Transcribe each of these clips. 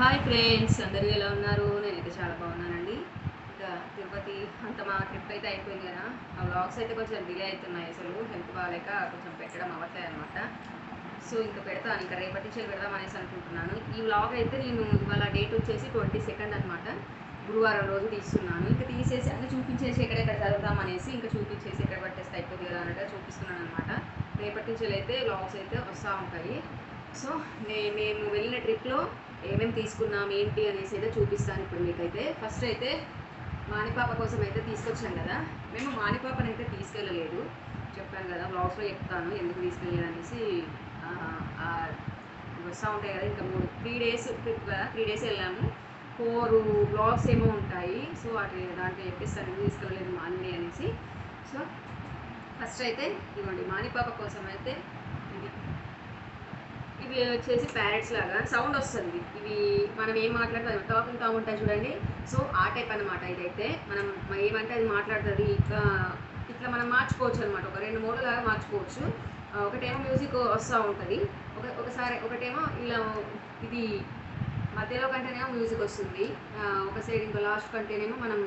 Hi friends అందరూ ఎలా ఉన్నారు? నేనైతే చాలా బాగున్నానండి. ఇంకా తిరుపతి అంత మా ట్రిప్ అయితే అయిపోయింది కదా. ఆ వ్లాగ్స్ అయితే కొంచెం డిలే అవుతున్నాయి అసలు. హెల్త్ బాగాలేక కొంచెం పెట్టడం అవ్వట్లేదు అనమాట సో ఇంకా పెడతాను. ఇంకా రేపటి నుంచి పెడదాం అనేసి అనుకుంటున్నాను. ఈ వ్లాగ్ అయితే నేను ఇవాళ డేట్ వచ్చేసి ట్వంటీ సెకండ్ అనమాట గురువారం రోజు తీస్తున్నాను. ఇంకా తీసేసి అన్ని చూపించేసి ఎక్కడెక్కడ చదువుదాం అనేసి ఇంకా చూపించేసి ఎక్కడ పట్టేస్తే అయిపోతుంది కదా అన్నట్టు చూపిస్తున్నాను అనమాట రేపటి నుంచి అయితే వ్లాగ్స్ అయితే వస్తూ ఉంటాయి. సో నే మేము వెళ్ళిన ట్రిప్లో ఏమేమి తీసుకున్నాం ఏంటి అనేసి అయితే చూపిస్తాను ఇప్పుడు మీకైతే. ఫస్ట్ అయితే మానిపాప కోసం అయితే తీసుకొచ్చాం కదా. మేము మానిపాపని అయితే తీసుకెళ్ళలేదు. చెప్పాను కదా బ్లాగ్స్లో చెప్తాను ఎందుకు తీసుకెళ్ళలేదు అనేసి వస్తూ ఉంటాయి కదా ఇంకా మూడు త్రీ డేస్ ట్రిప్ కదా త్రీ డేస్ వెళ్ళాము. ఫోర్ బ్లాగ్స్ ఏమో ఉంటాయి. సో వాటి దాంట్లో చెప్పిస్తాను తీసుకెళ్ళలేదు మానిని అనేసి. సో ఫస్ట్ అయితే ఇవ్వండి మానిపాప కోసం అయితే ఇవి వచ్చేసి ప్యారెట్స్ లాగా సౌండ్ వస్తుంది. ఇవి మనం ఏం మాట్లాడతాం టాకింగ్ టామ్ ఉంటాయి చూడండి. సో ఆ టైప్ అనమాట ఇదైతే. మనం ఏమంటే అది మాట్లాడుతుంది ఇట్లా ఇట్లా మనం మార్చుకోవచ్చు అనమాట ఒక రెండు మూడు లాగా మార్చుకోవచ్చు. ఒకటేమో మ్యూజిక్ వస్తూ ఉంటుంది. ఒక ఒకసారి ఒకటేమో ఇలా ఇది మధ్యలో కంటేనేమో మ్యూజిక్ వస్తుంది. ఒక సైడ్ ఇంకో లాస్ట్ కంటేనేమో మనం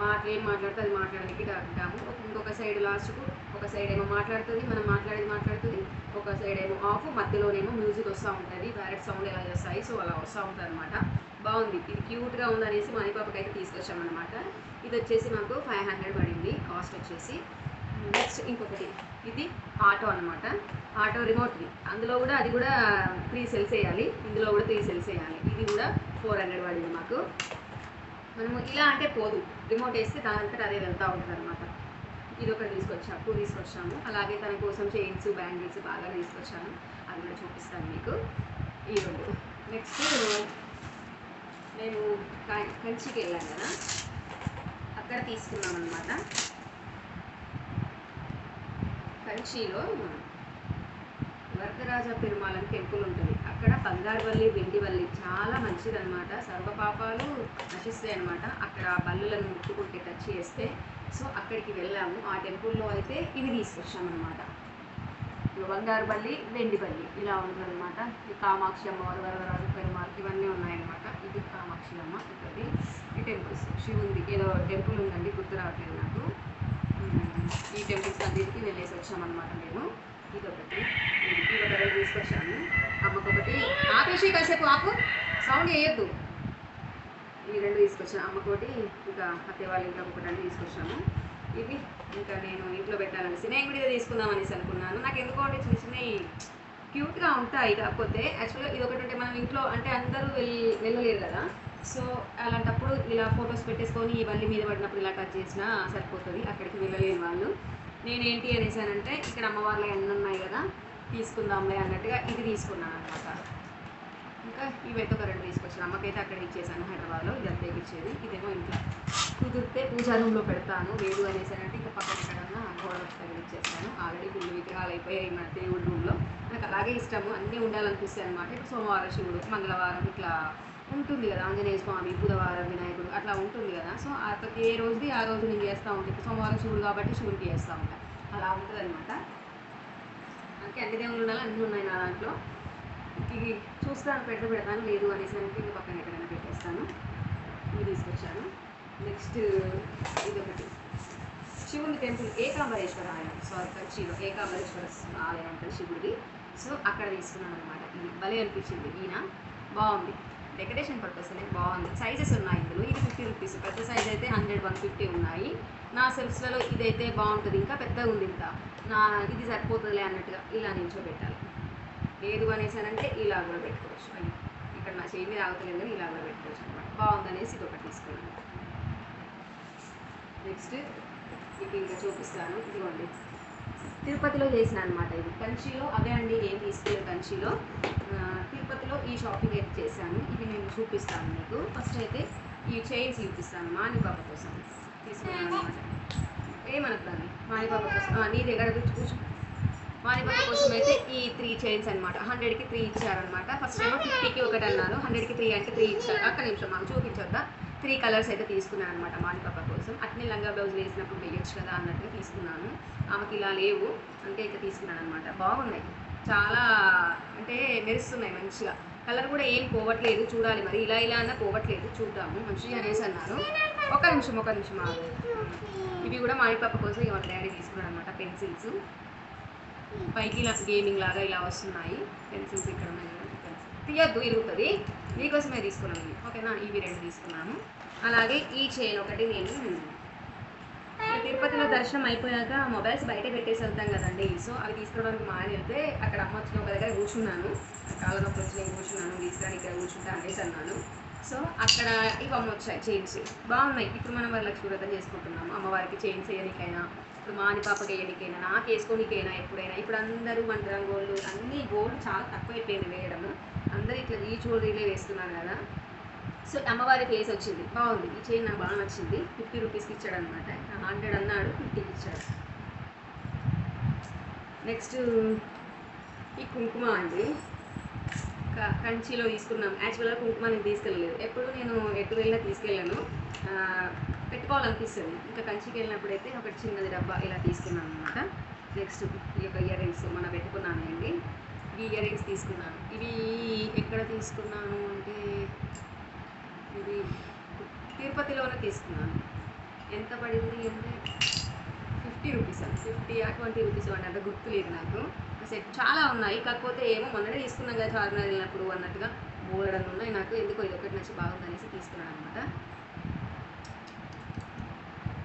మాటలు ఏం మాట్లాడితే అది మాట్లాడడానికి అంటాము ఇంకొక సైడ్ లాస్ట్కు ఒక సైడ్ ఏమో మాట్లాడుతుంది మనం మాట్లాడేది మాట్లాడుతుంది. ఒక సైడ్ ఏమో ఆఫ్ మధ్యలోనేమో మ్యూజిక్ వస్తూ ఉంటుంది. బ్యారెట్ సౌండ్ ఎలా చేస్తాయి? సో అలా వస్తూ ఉంటుంది అనమాట బాగుంది. ఇది క్యూట్గా ఉందనేసి మణిపాపకి అయితే తీసుకొచ్చామన్నమాట. ఇది వచ్చేసి మాకు ఫైవ్ హండ్రెడ్ పడింది. కాస్ట్ వచ్చేసి. నెక్స్ట్ ఇంకొకటి. ఇది ఆటో అనమాట ఆటో రిమోట్ది అందులో కూడా అది కూడా త్రీ సెల్స్ వేయాలి. ఇందులో కూడా త్రీ సెల్స్ వేయాలి. ఇది కూడా ఫోర్ హండ్రెడ్ పడింది మాకు. మనము ఇలా అంటే పోదు. రిమోట్ వేస్తే దానంతట అదే వెళ్తూ ఉంటుంది అనమాట ఇది ఒకటి తీసుకొచ్చాము టూ తీసుకొచ్చాము. అలాగే తన కోసం చైన్స్ బ్యాంగిల్స్ బాగా తీసుకొచ్చాను. అది కూడా చూపిస్తాను మీకు. ఈ రెండు. నెక్స్ట్ మేము కంచికి వెళ్ళాం కదా? అక్కడ తీసుకున్నాం అనమాట కంచిలో వరదరాజ పెరుమాళ్ టెంపుల్ ఉంటుంది. అక్కడ బంగారువల్లి వెండివల్లి చాలా మంచిదనమాట సర్వపాపాలు నశిస్తాయి అనమాట అక్కడ బల్లులను ముట్టుకుంటే టచ్ చేస్తే సో అక్కడికి వెళ్ళాము. ఆ టెంపుల్లో అయితే ఇవి తీసుకొచ్చామన్నమాట బంగారు బల్లి వెండి బల్లి ఇలా ఉంటుందన్నమాట. ఈ కామాక్షి అమ్మవారు వరదరాజు పెరుమాళ్ ఇవన్నీ ఉన్నాయన్నమాట. ఇది కామాక్షి అమ్మ ఇక్కడి ఈ టెంపుల్స్. శివుంది ఏదో టెంపుల్ ఉందండి గుర్తు రావట్లేదు నాకు. ఈ టెంపుల్స్ అన్నిటికీ వెళ్ళేసి వచ్చామన్నమాట మేము. ఇది ఒకటి తీసుకొచ్చాను అమ్మకొకటి. ఆపేసి కాసేపు ఆపు. సౌండ్ వేయద్దు ఈ రెండు తీసుకొచ్చాను అమ్మకోటి ఇంకా అత్తయ్య వాళ్ళ ఇంట్లో ఒకటి అన్నీ తీసుకొచ్చాము. ఇవి ఇంకా నేను ఇంట్లో పెట్టాలనేసి నేను కూడా తీసుకుందాం అనేసి అనుకున్నాను. నాకు ఎందుకో అంటే చిన్న చిన్నవి క్యూట్గా ఉంటాయి. కాకపోతే యాక్చువల్గా ఇది ఒకటి ఉంటే మనం ఇంట్లో అంటే అందరూ వెళ్ళి వెళ్ళలేరు కదా. సో అలాంటప్పుడు ఇలా ఫొటోస్ పెట్టేసుకొని ఈ మీద పడినప్పుడు ఇలా టచ్ చేసినా సరిపోతుంది. అక్కడికి వెళ్ళలేని వాళ్ళు. నేనేంటి అనేసానంటే ఇక్కడ అమ్మవార్లు అన్నీ ఉన్నాయి కదా తీసుకుందాంలే అన్నట్టుగా ఇది తీసుకున్నాను అనమాట ఇంకా ఇవైతే ఒక రెండు తీసుకొచ్చాను. అమ్మకైతే అక్కడ ఇచ్చేసాను హైదరాబాద్లో. ఇది అంతే ఇచ్చేది. ఇదేమో ఇంట్లో కుదిరితే పూజా రూమ్లో పెడతాను. లేదు అనేసానంటే ఇంకా పక్కన ఎక్కడన్నా గోడ తగిలిచ్చేస్తాను ఇచ్చేస్తాను. ఆల్రెడీ ఫుల్ విగ్రహాలు అయిపోయాయి మన దేవుడి రూమ్లో. నాకు అలాగే ఇష్టము. అన్నీ ఉండాలనిపిస్తాయి అనమాట ఇప్పుడు సోమవారం శివుడు మంగళవారం ఇట్లా ఉంటుంది కదా. ఆంజనేయ స్వామి బుధవారం వినాయకుడు అట్లా ఉంటుంది కదా. సో ఆ ప్రతి ఏ రోజుది ఆ రోజు నేను చేస్తూ ఉంటాను సోమవారం శివుడు కాబట్టి శివుడికి చేస్తూ ఉంటాను అలా ఉంటుంది అనమాట అందుకే అన్ని దేవుళ్ళు ఉండాలి అన్నీ ఉన్నాయి నా దాంట్లో. చూస్తాను పెడతా పెడతాను లేదు అనేసి అంటే పక్కన ఎక్కడైనా పెట్టేస్తాను. ఇవి తీసుకొచ్చాను. నెక్స్ట్ ఇది ఒకటి శివుని టెంపుల్ ఏకాంబరేశ్వర ఆలయం. సారీ కంచిలో ఏకాంబరేశ్వర ఆలయం ఉంటుంది శివుడి సో అక్కడ తీసుకున్నాను అనమాట ఇది భలే అనిపించింది. ఈయన బాగుంది. డెకరేషన్ పర్పస్ అనేది బాగుంది. సైజెస్ ఉన్నాయి ఇందులో. ఇది ఫిఫ్టీ రూపీస్ పెద్ద సైజ్ అయితే హండ్రెడ్ వన్ ఫిఫ్టీ ఉన్నాయి. నా సెల్స్లలో ఇదైతే బాగుంటుంది. ఇంకా పెద్దగా ఉంది ఇంత నా ఇది సరిపోతుందిలే అన్నట్టుగా ఇలా నిల్చోబెట్టాలి. లేదు అనేసానంటే ఇలా కూడా పెట్టుకోవచ్చు. అని ఇక్కడ నా చేయి మీద ఆగుతలేదు కానీ ఇలా కూడా పెట్టుకోవచ్చు అనమాట బాగుందనేసి ఇది ఒకటి తీసుకున్నాను. నెక్స్ట్ ఇది ఇంకా చూపిస్తాను. ఇదిగోండి. తిరుపతిలో చేసిన అనమాట ఇది. కంచిలో అదే అండి ఏం తీసుకోలేదు కంచిలో. తిరుపతిలో ఈ షాపింగ్ అయితే చేశాను. ఇది నేను చూపిస్తాను మీకు. ఫస్ట్ అయితే ఈ చైన్స్ చూపిస్తాను మానిపాప కోసం తీసుకున్నాను అనమాట ఏమనుకుంది మానిపాప కోసం. నీ దగ్గర కూర్చు. వారి మానిపాప కోసం అయితే ఈ త్రీ చైన్స్ అనమాట హండ్రెడ్కి త్రీ ఇచ్చారనమాట ఫస్ట్ ఏమో ఫిఫ్టీకి ఒకటి అన్నారు హండ్రెడ్కి త్రీ అంటే త్రీ ఇచ్చారు. అక్క నిమిషం మనం చూపించొద్దా? త్రీ కలర్స్ అయితే తీసుకున్నాను అనమాట మాణిపాప కోసం. అట్నే లంగా బ్లౌజ్ వేసినప్పుడు వేయొచ్చు కదా అన్నట్టుగా తీసుకున్నాను. ఆమెకి ఇలా లేవు. అంటే ఇక తీసుకున్నాను అనమాట బాగున్నాయి. చాలా అంటే మెరుస్తున్నాయి మంచిగా. కలర్ కూడా ఏం పోవట్లేదు. చూడాలి మరి. ఇలా ఇలా అన్న పోవట్లేదు. చూద్దాము. మంచిగా అనేసి అన్నారు. ఒక నిమిషం ఒక నిమిషం ఇవి కూడా మాణిపాప కోసం ఇక వాళ్ళ డాడీ తీసుకున్నాడు అనమాట పెన్సిల్స్. పైకి ఇలా గేమింగ్ లాగా ఇలా వస్తున్నాయి. పెన్సిల్స్ ఇక్కడ తీయద్దు ఇరుగుతుంది. మీకోసమే తీసుకున్నాను ఓకేనా? ఇవి రెండు తీసుకున్నాను. అలాగే ఈ చైన్ ఒకటి నేను తిరుపతిలో దర్శనం అయిపోయాక మొబైల్స్ బయట పెట్టేసి వెళ్తాం కదండి. సో అవి తీసుకోవడానికి మాని వెళ్తే అక్కడ అమ్మ వచ్చిన ఒక దగ్గర కూర్చున్నాను. కాళ్ళ నొప్పి వచ్చి నేను కూర్చున్నాను. తీసుకురాని ఇక్కడ కూర్చుంటా అనేసి అన్నాను. సో అక్కడ ఇవి అమ్మ వచ్చాయి చైన్స్ బాగున్నాయి. ఇప్పుడు మనం వరలక్ష్మి వ్రతం చేసుకుంటున్నాము. అమ్మవారికి చైన్స్ వేయనికైనా ఇప్పుడు మాని పాపకి వేయడానికైనా నాకు వేసుకోనికైనా ఎప్పుడైనా ఇప్పుడు అందరూ మన రంగోళ్ళు అన్ని గోల్డ్ చాలా తక్కువైపోయింది వేయడము. అందరూ ఇట్లా ఈ జ్యువెలరీలే వేస్తున్నారు కదా. సో అమ్మవారి ఫేస్ వచ్చింది. బాగుంది. ఈ చైన్ నాకు బాగా నచ్చింది. ఫిఫ్టీ రూపీస్కి ఇచ్చాడు అనమాట హండ్రెడ్ అన్నాడు ఫిఫ్టీకి ఇచ్చాడు. నెక్స్ట్ ఈ కుంకుమ అండి. క- కంచిలో తీసుకున్నాం. యాక్చువల్గా కుంకుమ నేను తీసుకెళ్ళలేదు. ఎప్పుడు నేను ఎటు వెళ్ళినా తీసుకెళ్ళాను. పెట్టుకోవాలనిపిస్తుంది. ఇంకా కంచికి వెళ్ళినప్పుడు అయితే ఒకటి చిన్నది డబ్బా ఇలా తీసుకున్నాను అనమాట నెక్స్ట్ ఈ యొక్క ఇయర్ రింగ్స్ మన పెట్టుకున్నాను అండి ఈ ఇయర్ రింగ్స్ తీసుకున్నాను. ఇవి ఎక్కడ తీసుకున్నాను అంటే ఇది తిరుపతిలోనే తీసుకున్నాను. ఎంత పడింది అంటే ఫిఫ్టీ రూపీస్ అండి. ఫిఫ్టీ ఆ ట్వంటీ రూపీస్ అండి. అంత గుర్తులేదు నాకు. సెట్ చాలా ఉన్నాయి. కాకపోతే ఏమో మొన్ననే తీసుకున్నాం కదా చార్మినార్ వెళ్ళినప్పుడు అన్నట్టుగా మూడడం ఉన్నాయి నాకు. ఎందుకో ఇది ఒకటి నచ్చి బాగుంది అనేసి తీసుకున్నాను అనమాట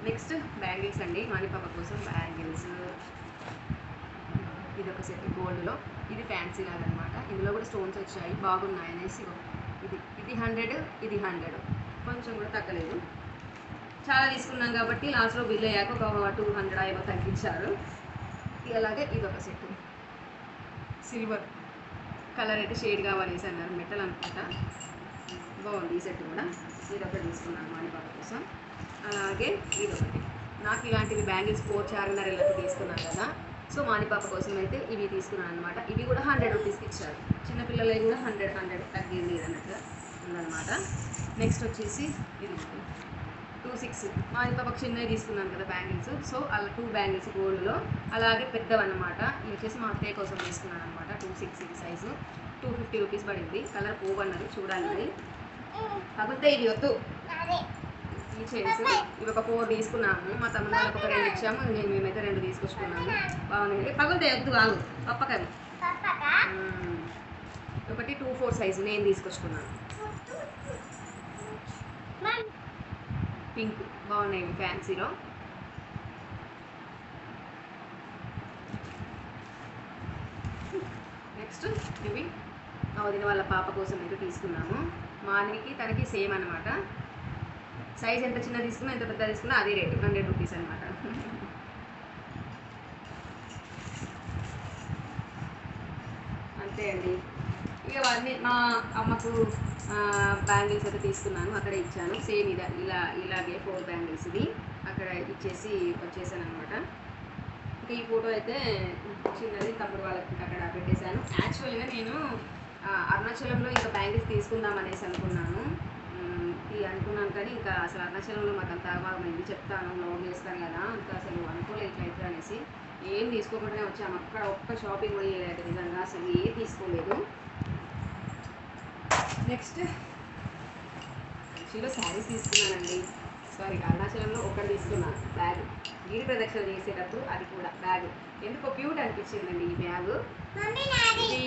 నెక్స్ట్ బ్యాంగిల్స్ అండి మానిపాప కోసం బ్యాంగిల్స్. ఇది ఒక సెట్ గోల్డ్లో. ఇది ఫ్యాన్సీ లాగా అనమాట ఇందులో కూడా స్టోన్స్ వచ్చాయి. బాగున్నాయి అనేసి ఇది ఇది హండ్రెడ్ ఇది హండ్రెడ్. కొంచెం కూడా తగ్గలేదు. చాలా తీసుకున్నాం కాబట్టి లాస్ట్లో బిల్ అయ్యాక ఒక టూ హండ్రెడ్ ఏమో తగ్గించారు. అలాగే ఇది ఒక సెట్. సిల్వర్ కలర్ అయితే షేడ్ కావాలేసి అన్నారు మెటల్ అనుకుంటా. బాగుంది ఈ సెట్ కూడా. ఇది ఒకటి తీసుకున్నాను మాణిపాప కోసం. అలాగే ఇది ఒకటి. నాకు ఇలాంటివి బ్యాంగిల్స్ ఫోర్ చార్మినార్ ఇలాంటివి తీసుకున్నాను కదా సో మాణిపాప కోసం అయితే ఇవి తీసుకున్నాను అనమాట ఇవి కూడా హండ్రెడ్ రూపీస్కి ఇచ్చారు. చిన్నపిల్లలవి కూడా హండ్రెడ్ హండ్రెడ్ తగ్గింది అన్నట్టుగా ఉందన్నమాట. నెక్స్ట్ వచ్చేసి ఇది టూ సిక్స్. మా చిన్నవి తీసుకున్నాను కదా బ్యాంగిల్స్ సో అలా టూ బ్యాంగిల్స్ గోల్డ్లో. అలాగే పెద్దవన్నమాట. ఇవి వచ్చేసి మా అత్తయ్య కోసం తీసుకున్నాను అనమాట టూ సిక్స్ ఇది సైజు. టూ ఫిఫ్టీ రూపీస్ పడింది. కలర్ పోవన్నది అన్నది చూడాలి కాకపోతే ఇది వద్దు. ఈ చైన్స్ ఇవి ఒక ఫోర్ తీసుకున్నాము. మా తమ్ముడు వాళ్ళకి ఒక రెండు ఇచ్చాము. నేను మేమైతే రెండు తీసుకొచ్చుకున్నాము. బాగున్నాయి పగులుతాయి. వద్దు కాదు పప్పకవి. ఒకటి టూ ఫోర్ సైజు. నేను తీసుకొచ్చుకున్నాను. పింక్. బాగున్నాయి ఫ్యాన్సీలో. నెక్స్ట్ ఇవి మా వదిన వాళ్ళ పాప కోసం అయితే తీసుకున్నాము. మార్నింగ్కి తనకి సేమ్ అనమాట సైజ్ ఎంత చిన్న తీసుకున్నా ఎంత పెద్ద తీసుకున్నా అది రేటు. హండ్రెడ్ రూపీస్ అనమాట అంతే అండి. ఇక అవన్నీ మా అమ్మకు బ్యాంగిల్స్ అయితే తీసుకున్నాను అక్కడ ఇచ్చాను. సేమ్ ఇలా ఇలా ఇలాగే ఫోర్ బ్యాంగిల్స్ ఇది అక్కడ ఇచ్చేసి వచ్చేసాను అనమాట ఇంకా ఈ ఫోటో అయితే చిన్నది తమ్ముడు వాళ్ళకి అక్కడ పెట్టేశాను. యాక్చువల్గా నేను అరుణాచలంలో ఇంకా బ్యాంగిల్స్ తీసుకుందాం అనేసి అనుకున్నాను. అనుకున్నాను కానీ ఇంకా అసలు అరుణాచలంలో మాకు అంత ఆగమైంది చెప్తాను లోన్ చేస్తాను కదా ఇంకా అసలు అనుకోలేదు ఇట్లా అవుతుంది అనేసి ఏం తీసుకోకుండానే వచ్చాము అక్కడ ఒక్క షాపింగ్ కూడా చేయలేదు నిజంగా అసలు ఏం తీసుకోలేదు. నెక్స్ట్ షీలో శారీస్ తీసుకున్నానండి. సారీ అరుణాచలంలో ఒకటి తీసుకున్నాను బ్యాగ్ గిరి ప్రదక్షిణ చేసేటప్పుడు అది కూడా బ్యాగ్ ఎందుకో క్యూట్ అనిపించిందండి ఈ బ్యాగ్ ఇది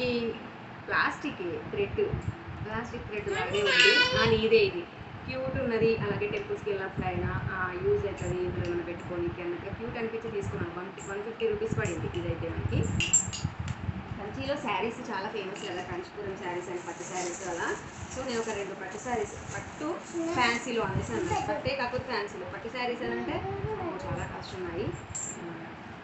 ప్లాస్టిక్ థ్రెడ్. ప్లాస్టిక్ థ్రెడ్ లాగే ఉంది. ఆ నీదే. ఇది. క్యూట్ ఉన్నది అలాగే టెంపుల్స్కి వెళ్ళినప్పుడు అయినా యూజ్ అవుతుంది ఇందులో ఏమైనా పెట్టుకోనికి అన్నట్టుగా క్యూట్ అనిపించి తీసుకున్నాను వన్ వన్ ఫిఫ్టీ రూపీస్ పడింది ఇదైతే మనకి. కంచిలో శారీస్ చాలా ఫేమస్ కదా కంచిపురం శారీస్ అండ్ పట్టు శారీస్ అలా. సో నేను ఒక రెండు పట్టు శారీస్ పట్టు ఫ్యాన్సీలో అనేసి అన్నాను. పట్టే కాకపోతే ఫ్యాన్సీలో. పట్టు శారీస్ అని అంటే చాలా కష్టం ఉన్నాయి.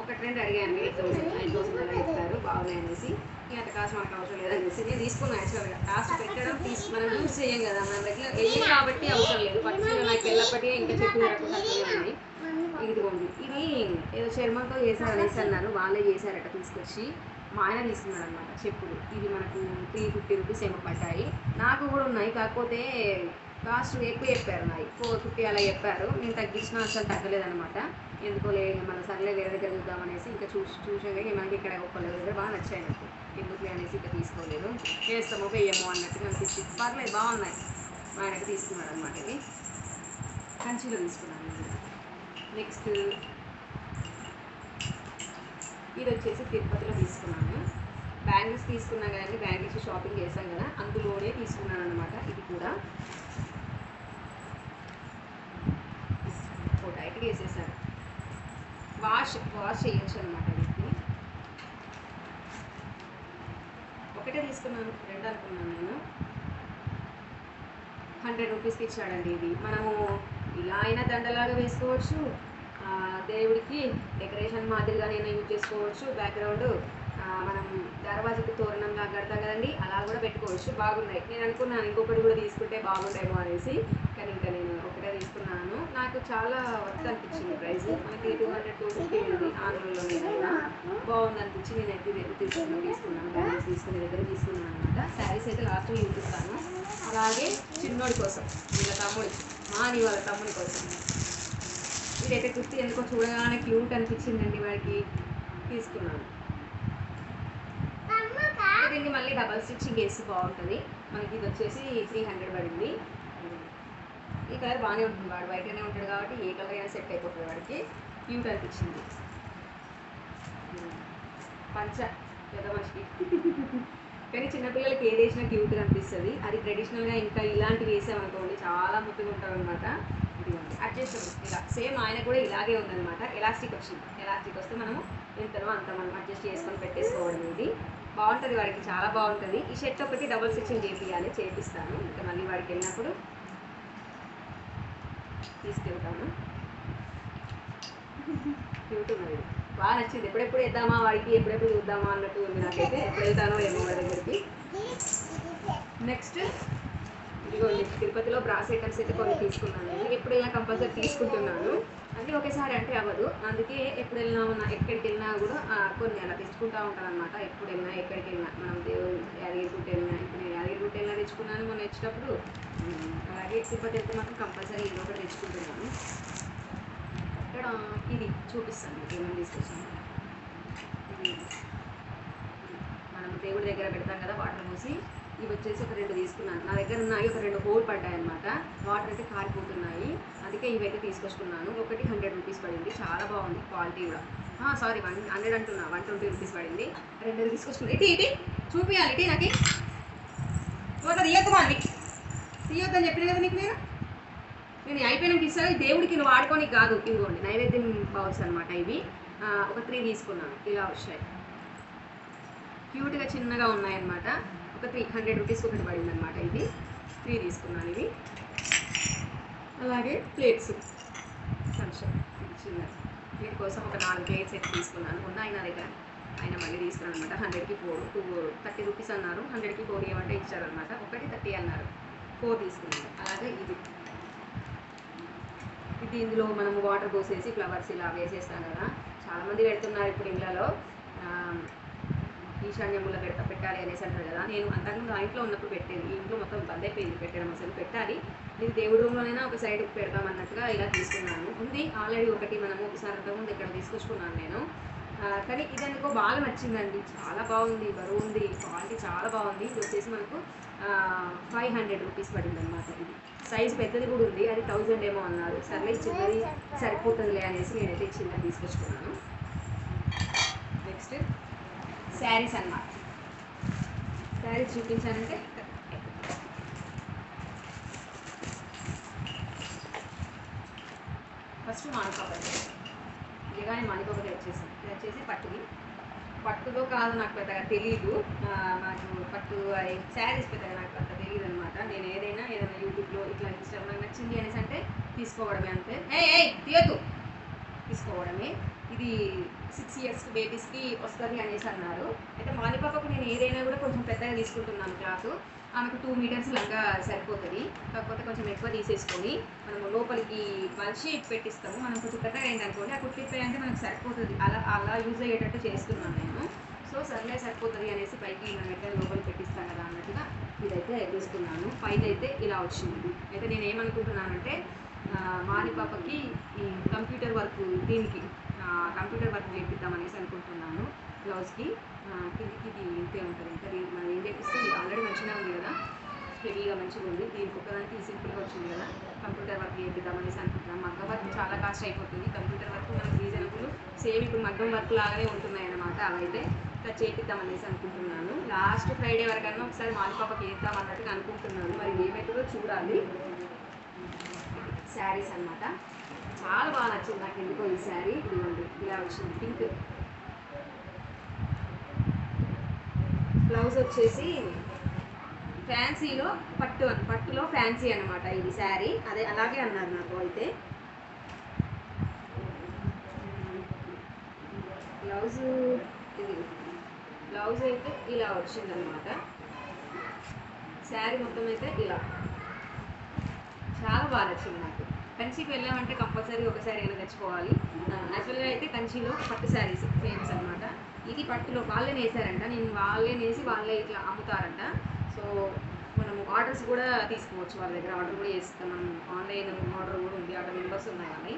ఒకటి రెండు అడిగాను ఎయిట్ థౌసండ్ అలా ఇస్తారు. బాగున్నాయి అనేసి. ఇక అంత కాస్ట్ మనకు అవసరం లేదనేసి నేను తీసుకున్నాను యాక్చువల్గా కాస్ట్ పెట్టడం తీసి మనం యూజ్ చేయం కదా. మనం రెగ్యులర్ వేయం కాబట్టి అవసరం లేదు. పట్టు నాకు వెళ్ళప్పటికీ ఇంకా చెట్టు ఇదిగోండి. ఇది ఏదో చర్మంతో చేశారు అనేసి అన్నారు. వాళ్ళే చేశారట తీసుకొచ్చి. మా ఆయన తీసుకున్నాడు అనమాట చెప్పులు. ఇవి మనకు త్రీ ఫిఫ్టీ రూపీస్ ఏమో పడ్డాయి. నాకు కూడా ఉన్నాయి. కాకపోతే కాస్ట్ ఎక్కువ చెప్పారు నాయి ఫోర్ ఫిఫ్టీ అలా చెప్పారు. నేను తగ్గించిన అసలు తగ్గలేదనమాట ఎందుకోలే మన సర్లే వేరే దగ్గర చూద్దామనేసి ఇంకా చూసి చూసాక మనకి ఇక్కడ ఒక దగ్గర బాగా నచ్చాయి నాకు. ఎందుకు అనేసి ఇంకా తీసుకోలేదు. చేస్తామో వేయమో అన్నట్టు అనిపించింది. పర్లేదు బాగున్నాయి. మా ఆయనకి తీసుకున్నాడు అనమాట ఇది కంచిలో తీసుకున్నాను నెక్స్ట్ ఇది వచ్చేసి తిరుపతిలో తీసుకున్నాను. బ్యాంగిల్స్ తీసుకున్నాం కదండి బ్యాంగిల్స్ షాపింగ్ చేశాం కదా అందులోనే తీసుకున్నాను అనమాట ఇది కూడా. ఓ టైట్గా వాష్ వాష్ చేయొచ్చు అనమాట వీటిని. ఒకటే తీసుకున్నాను రెండు అనుకున్నాను నేను. హండ్రెడ్ రూపీస్కి ఇచ్చాడండి ఇది. మనము ఇలా అయినా దండలాగా వేసుకోవచ్చు. దేవుడికి డెకరేషన్ మాదిరిగానైనా యూజ్ చేసుకోవచ్చు. బ్యాక్గ్రౌండ్ మనం దర్వాజకు తోరణం కడతాం కదండి అలా కూడా పెట్టుకోవచ్చు. బాగున్నాయి. నేను అనుకున్నాను ఇంకొకటి కూడా తీసుకుంటే బాగుండేమో అనేసి కానీ ఇంకా నేను ఒకటే తీసుకున్నాను నాకు చాలా వర్త్ అనిపించింది ప్రైస్ మనకి టూ హండ్రెడ్ టూ ఫిఫ్టీ ఉంది నేను బాగుంది అనిపించి నేను అయితే తీసుకున్నాను తీసుకున్నాను. బ్యాలెన్స్ తీసుకునే దగ్గర తీసుకున్నాను అనమాట శారీస్ అయితే లాస్ట్ చూపిస్తాను అలాగే చిన్నోడి కోసం వీళ్ళ తమ్ముడి మాని వాళ్ళ తమ్ముడి కోసం. ఇదైతే కుర్తి ఎందుకో చూడగానే క్యూట్ అనిపించిందండి వాడికి. తీసుకున్నాను. దీనికి మళ్ళీ డబల్ స్టిచ్చింగ్ వేసి బాగుంటుంది. మనకి ఇది వచ్చేసి త్రీ హండ్రెడ్ పడింది. ఈ కలర్ బాగానే ఉంటుంది వాడు. బయటనే ఉంటాడు కాబట్టి ఏ కలర్ అయినా సెట్ అయిపోతుంది వాడికి. క్యూట్ అనిపించింది పంచ పెద్ద మనిషికి. కానీ చిన్నపిల్లలకి ఏది వేసినా క్యూట్గా అనిపిస్తుంది. అది ట్రెడిషనల్గా ఇంకా ఇలాంటివి వేసామనుకోండి చాలా ముద్దుగా ఉంటారు అనమాట ఇదిగోండి. అడ్జస్టబుల్ ఇలా సేమ్ ఆయన కూడా ఇలాగే ఉందన్నమాట. ఎలాస్టిక్ వచ్చింది. ఎలాస్టిక్ వస్తే మనము ఎంతనో అంత మనం అడ్జస్ట్ చేసుకొని పెట్టేసుకోవడం ఇది. బాగుంటుంది వాడికి. చాలా బాగుంటుంది. ఈ షర్ట్ ఒకటి డబుల్ స్టిచ్చింగ్ చేపియాలి చేపిస్తాను. ఇంకా మళ్ళీ వాడికి వెళ్ళినప్పుడు తీసుకెళ్తాను. క్యూట్ ఉన్నది. బాగా నచ్చింది. ఎప్పుడెప్పుడు వేద్దామా వాడికి ఎప్పుడెప్పుడు చూద్దామా అన్నట్టు ఉంది నాకైతే. ఎప్పుడు వెళ్తానో ఏమో వాడి దగ్గరికి. నెక్స్ట్ ఇదిగోండి తిరుపతిలో బ్రాస్ ఐటమ్స్ అయితే కొన్ని తీసుకున్నాను. నేను ఎప్పుడు వెళ్ళినా కంపల్సరీ తీసుకుంటున్నాను. అంటే ఒకేసారి అంటే అవ్వదు. అందుకే ఎప్పుడు వెళ్ళినా ఉన్నా ఎక్కడికి వెళ్ళినా కూడా కొన్ని అలా తెచ్చుకుంటా ఉంటాను అనమాట ఎప్పుడు వెళ్ళినా ఎక్కడికి వెళ్ళినా మనం దేవుడు యాదగిరిగుట్ట వెళ్ళినా ఇప్పుడు నేను యాదగిరిగుట్ట వెళ్ళినా తెచ్చుకున్నాను మొన్న తెచ్చినప్పుడు అలాగే తిరుపతి వెళ్తే మాత్రం కంపల్సరీ ఇది ఒకటి తెచ్చుకుంటున్నాను. ఇక్కడ ఇది చూపిస్తాను మీకు ఏమేమి తీసుకొచ్చాను మనం దేవుడి దగ్గర పెడతాం కదా వాటర్ పోసి. ఇవి వచ్చేసి ఒక రెండు తీసుకున్నాను. నా దగ్గర ఉన్నాయి ఒక రెండు హోల్ పడ్డాయి అనమాట వాటర్ అయితే కారిపోతున్నాయి. అందుకే ఇవైతే తీసుకొచ్చుకున్నాను. ఒకటి హండ్రెడ్ రూపీస్ పడింది. చాలా బాగుంది క్వాలిటీ కూడా. సారీ వన్ హండ్రెడ్ అంటున్నా. వన్ ట్వంటీ రూపీస్ పడింది. రెండు తీసుకొచ్చుకున్నాను ఇటీ ఇటీ. చూపించాలి ఇటీ నాకు ఒక తీయద్దు మాది తీయొద్దని చెప్పిన కదా నీకు నేను? నేను అయిపోయినాక ఇస్తాను. దేవుడికి నువ్వు వాడుకోని కాదు. ఇదిగోండి నైవేద్యం బౌల్స్ అనమాట ఇవి. ఒక త్రీ తీసుకున్నాను. ఇలా వచ్చాయి. క్యూట్గా చిన్నగా ఉన్నాయన్నమాట. ఒక త్రీ హండ్రెడ్ రూపీస్ ఒకటి పడింది అనమాట ఇది. త్రీ తీసుకున్నాను ఇవి. అలాగే ప్లేట్స్. ఫంక్షన్ చిన్న. ప్లేట్ కోసం ఒక నాలుగు ప్లేట్స్ అయితే తీసుకున్నాను. ఉన్నాయి నా దగ్గర. ఆయన మళ్ళీ తీసుకున్నాను అనమాట హండ్రెడ్కి ఫోర్ టూ థర్టీ రూపీస్ అన్నారు. హండ్రెడ్కి ఫోర్ ఇవ్వమంటే ఇచ్చారనమాట ఒకటి థర్టీ అన్నారు. ఫోర్ తీసుకున్నాను. అలాగే ఇది. ఇది ఇందులో మనం వాటర్ పోసేసి ఫ్లవర్స్ ఇలా వేసేస్తాం కదా. చాలామంది పెడుతున్నారు ఇప్పుడు ఇళ్ళలో ఈశాన్యములో పెట్ట పెట్టాలి అనేసి అంటారు కదా. నేను అంతకుముందు ఆ ఇంట్లో ఉన్నప్పుడు పెట్టేది. ఈ ఇంట్లో మొత్తం బంద్ అయిపోయింది పెట్టడం అసలు. పెట్టాలి. ఇది దేవుడి రూమ్లోనైనా ఒక సైడ్ పెడదాం అన్నట్టుగా ఇలా తీసుకున్నాను. ఉంది. ఆల్రెడీ ఒకటి మనము ఒకసారి అంతకుముందు ఇక్కడ తీసుకొచ్చుకున్నాను నేను. కానీ ఇది ఎందుకో బాగా నచ్చిందండి. చాలా బాగుంది. బరువు ఉంది. క్వాలిటీ చాలా బాగుంది. ఇది వచ్చేసి మనకు ఫైవ్ హండ్రెడ్ రూపీస్ పడింది అనమాట ఇది. సైజ్ పెద్దది కూడా ఉంది. అది థౌజండ్ ఏమో అన్నారు. సర్లే చిన్నది సరిపోతుందిలే అనేసి నేనైతే చిన్నది తీసుకొచ్చుకున్నాను. శారీస్ అన్నమాట. శారీస్ చూపించానంటే ఫస్ట్ మానుకోవాలి ఇదిగానే మానుకోకటి వచ్చేసింది ఇది వచ్చేసి పట్టుది. పట్టుదో కాదు నాకు పెద్దగా తెలియదు నాకు పట్టు అది శారీస్ పెద్దగా నాకు అంత తెలియదు అనమాట నేను ఏదైనా ఏదైనా యూట్యూబ్లో ఇట్లా ఇన్స్టాగ్రామ్ నచ్చింది అనేసి అంటే తీసుకోవడమే అంతే. ఏ ఏ తీయద్దు. తీసుకోవడమే. ఇది సిక్స్ ఇయర్స్ బేబీస్కి వస్తుంది అనేసి అన్నారు. అయితే మాలిపాపకు నేను ఏదైనా కూడా కొంచెం పెద్దగా తీసుకుంటున్నాను క్లాత్. ఆమెకు టూ మీటర్స్ లాగా సరిపోతుంది. కాకపోతే కొంచెం ఎక్కువ తీసేసుకొని మనము లోపలికి మలిచి పెట్టిస్తాము. మనం కొంచెం పెద్దగా అయింది అనుకోండి ఆ కుట్టిపోయి అంటే మనకు సరిపోతుంది. అలా అలా యూజ్ అయ్యేటట్టు చేస్తున్నాను నేను. సో సర్లే సరిపోతుంది అనేసి పైకి మనం లోపలికి పెట్టిస్తాను కదా అన్నట్టుగా ఇదైతే తీసుకున్నాను. పైన అయితే ఇలా వచ్చింది. అయితే నేను ఏమనుకుంటున్నానంటే ఆ, మాని పాపకి ఈ కంప్యూటర్ వర్క్ దీనికి కంప్యూటర్ వర్క్ చేపిద్దాం అనేసి అనుకుంటున్నాను బ్లౌజ్కి. కిందికి ఇది ఇంతే ఉంటుంది. ఇంకా దీనికి మనం ఏం చేపిస్తుంది ఆల్రెడీ మంచిగా ఉంది కదా? హెవీగా మంచిగా ఉంది. దీనికి ఒకదానికి సింపుల్గా వచ్చింది కదా? కంప్యూటర్ వర్క్ చేపిద్దామనేసి అనుకుంటున్నాను. మగ్గం వర్క్ చాలా కాస్ట్ అయిపోతుంది. కంప్యూటర్ వర్క్ మనకు రీజనబుల్ సేమ్ ఇప్పుడు మగ్గం వర్క్ లాగానే ఉంటున్నాయి అన్నమాట అవైతే. ఇంకా చేపిద్దామనేసి అనుకుంటున్నాను. లాస్ట్ ఫ్రైడే వరకన్నా ఒకసారి మాలిపాపకి వేద్దాం అన్నట్టుగా అనుకుంటున్నాను. మరి ఏమవుతుందో చూడాలి. శారీస్ అన్నమాట. చాలా బాగా నచ్చింది నాకు ఎందుకో ఈ శారీ. ఇదిగోండి ఇలా వచ్చింది పింక్. బ్లౌజ్ వచ్చేసి ఫ్యాన్సీలో పట్టు పట్టులో ఫ్యాన్సీ అనమాట ఇది శారీ. అదే అలాగే అన్నారు నాకు అయితే. బ్లౌజ్ ఇది బ్లౌజ్ అయితే ఇలా వచ్చిందనమాట శారీ మొత్తం అయితే ఇలా. చాలా బాగా నచ్చింది నాకు. కంచికి వెళ్ళామంటే కంపల్సరీ ఒక శారీ అయినా తెచ్చుకోవాలి. యాక్చువల్గా అయితే కంచిలో పట్టు శారీస్ ఫేమస్ అనమాట ఇది పట్టులో వాళ్ళే నేసారంట. నేను వాళ్ళే నేసి వాళ్ళే ఇట్లా అమ్ముతారంట. సో మనము ఆర్డర్స్ కూడా తీసుకోవచ్చు వాళ్ళ దగ్గర. ఆర్డర్ కూడా చేస్తాం. మనం ఆన్లైన్ ఆర్డర్ కూడా ఉంది. ఆర్డర్ మెంబర్స్ ఉన్నాయి వాళ్ళవి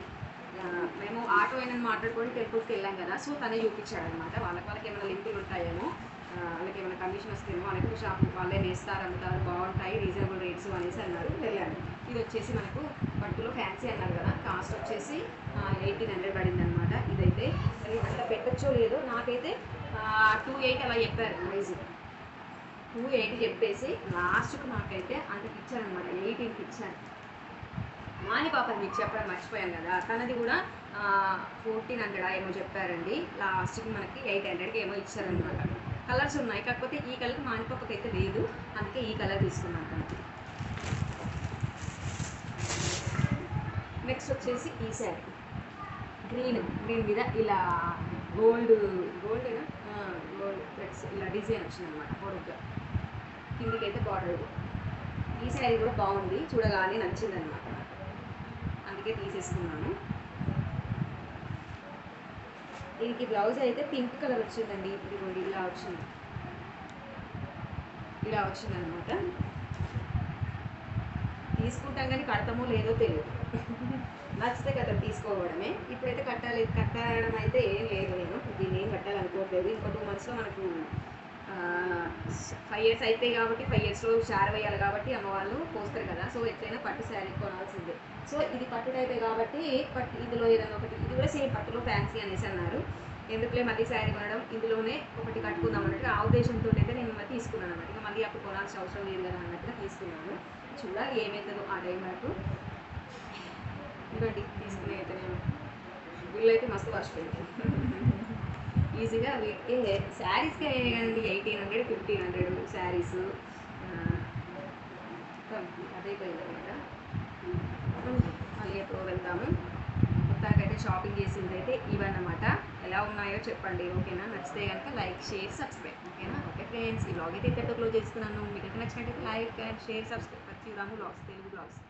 మేము ఆటో అయినా మాట్లాడుకొని టెంపుల్స్కి వెళ్ళాం కదా. సో తనే చూపించాడు అనమాట వాళ్ళకి వాళ్ళకి ఏమైనా లింకులు ఉంటాయేమో వాళ్ళకి ఏమైనా కమిషన్ వస్తేమో వాళ్ళకి షాప్ వాళ్ళే నేస్తారు అమ్ముతారు బాగుంటాయి రీజనబుల్ రేట్స్ అనేసి అన్నారు. వెళ్ళాను ఇది వచ్చేసి మనకు పట్టులో ఫ్యాన్సీ అన్నారు కదా కాస్ట్ వచ్చేసి ఎయిటీన్ హండ్రెడ్ పడింది అనమాట ఇదైతే. మరి పెట్టచ్చో లేదో నాకైతే టూ ఎయిట్ అలా చెప్పారు ప్రైజ్ టూ ఎయిట్ చెప్పేసి లాస్ట్కి నాకైతే అంతకి ఇచ్చారనమాట ఎయిటీన్కి ఇచ్చారు మాని పాపని మీకు చెప్పడం మర్చిపోయాం కదా తనది కూడా ఫోర్టీన్ హండ్రెడ్ ఏమో చెప్పారండి. లాస్ట్కి మనకి ఎయిట్ హండ్రెడ్కి ఏమో ఇచ్చారనమాట కలర్స్ ఉన్నాయి కాకపోతే ఈ కలర్ మాని పాపకి అయితే లేదు. అందుకే ఈ కలర్ తీసుకున్నాను నెక్స్ట్ వచ్చేసి ఈ శారీ. గ్రీన్ గ్రీన్ మీద ఇలా గోల్డ్ గోల్డ్ గోల్డ్ థ్రెడ్స్ ఇలా డిజైన్ వచ్చిందనమాట పొడుగ్గా కిందికి అయితే బార్డర్ ఈ శారీ కూడా బాగుంది చూడగానే నచ్చిందనమాట అందుకే తీసేసుకున్నాను. దీనికి బ్లౌజ్ అయితే పింక్ కలర్ వచ్చిందండి. ఇదిగోండి ఇలా వచ్చింది. ఇలా వచ్చిందనమాట తీసుకుంటాం కానీ కడతామో లేదో తెలియదు. నచ్చితే కదా తీసుకోవడమే. ఇప్పుడైతే కట్టాలి కట్టడం అయితే ఏం లేదు నేను. దీన్ని ఏం కట్టాలనుకోవట్లేదు. ఇంకో టూ మంత్స్లో మనకు ఫైవ్ ఇయర్స్ అయితాయి కాబట్టి ఫైవ్ ఇయర్స్లో షార్ వేయాలి కాబట్టి అమ్మ వాళ్ళు పోస్తారు కదా. సో ఎట్లయినా పట్టు శారీ కొనాల్సిందే. సో ఇది పట్టు టైపే కాబట్టి పట్టు ఇందులో ఏదైనా ఒకటి ఇది కూడా సేమ్ పట్టులో ఫ్యాన్సీ అనేసి అన్నారు. ఎందుకులే మళ్ళీ శారీ కొనడం? ఇందులోనే ఒకటి కట్టుకుందాం అన్నట్టు ఆ ఉద్దేశంతో అయితే నేను మరి తీసుకున్నాను అన్నమాట. ఇక మళ్ళీ అప్పుడు కొనాల్సిన అవసరం లేదు కదా అన్నట్టుగా తీసుకున్నాను. చూడాలి ఏమవుతుందో ఆ టైం వరకు. ఇవ్వండి తీసుకునే అయితే నేను. బిల్లు అయితే మస్తు వాచిపోయింది ఈజీగా వీటికి శారీస్కి అయ్యాయండి eighteen hundred fifteen hundred saris. అదే అనమాట. మళ్ళీ ఎప్పుడో వెళ్తాము. మొత్తానికైతే షాపింగ్ చేసింది అయితే ఇవన్నమాట ఎలా ఉన్నాయో చెప్పండి ఓకేనా? నచ్చితే కనుక లైక్ షేర్ సబ్స్క్రైబ్ ఓకేనా? ఓకే ఫ్రెండ్స్ ఈ బ్లాగ్ అయితే ఇక్కడితో క్లోజ్ చేస్తున్నాను. మీకు అయితే నచ్చినట్టయితే like and share subscribe Sivaramu blogs Telugu blogs